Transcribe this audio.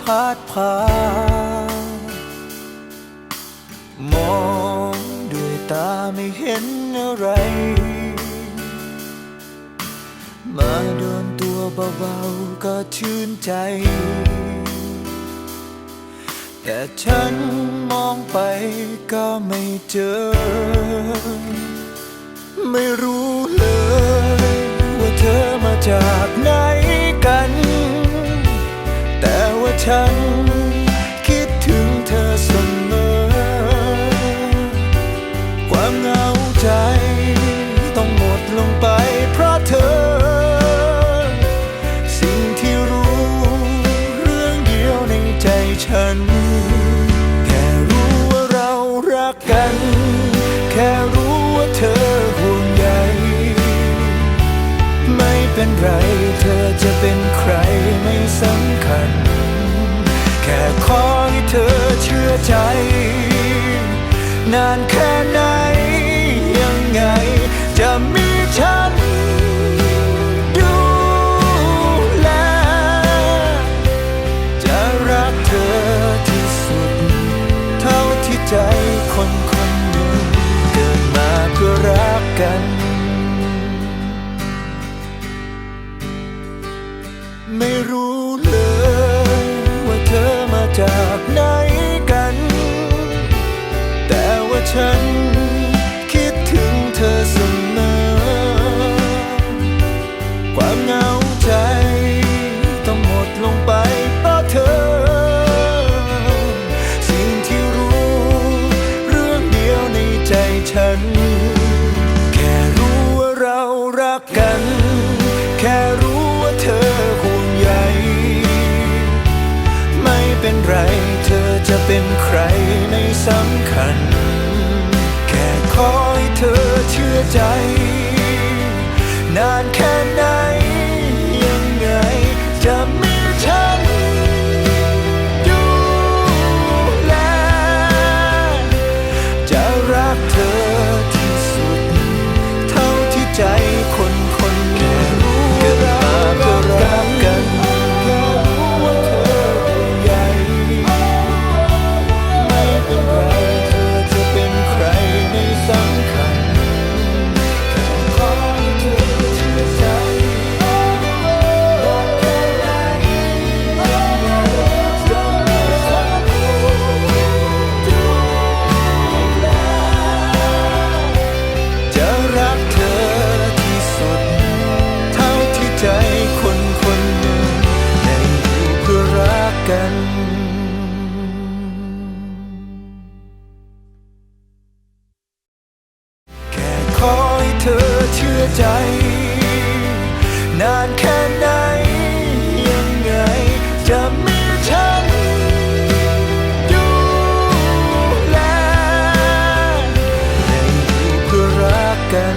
พัดพามองด้วยตาไม่เห็นอะไร มาโดนตัวเบาๆก็ชื่นใจ แต่ฉันมองไปก็ไม่เจอ ไม่รู้ ฉัน คิดถึงเธอเสมอ ความเหงาใจ ต้องหมดลงไปเพราะเธอ สิ่งที่รู้ เรื่องเดียวในใจฉัน แค่รู้ว่าเรารักกัน แค่รู้ว่าเธอห่วงใย ไม่เป็นไรเธอจะเป็นใคร ขอให้เธอเชื่อใจ นานแค่ไหนยังไง จะมีฉันดูแล จะรักเธอที่สุด เท่าที่ใจคนคนหนึ่งเกิดมาเพื่อรักกันไม่รู้ ฉัน คิดถึงเธอเสมอ ความเหงาใจ ต้องหมดลงไปเพราะเธอ สิ่งที่รู้ เรื่องเดียวในใจฉัน แค่รู้ว่าเรารักกัน แค่รู้ว่าเธอห่วงใยไม่เป็นไร เธอจะเป็นใครไม่สำคัญ ธอเชื่อใจ นานแค่ไหน เชื่อใจ นานแค่ไหนยังไงจะมีฉันดูแลให้เพื่อรักกัน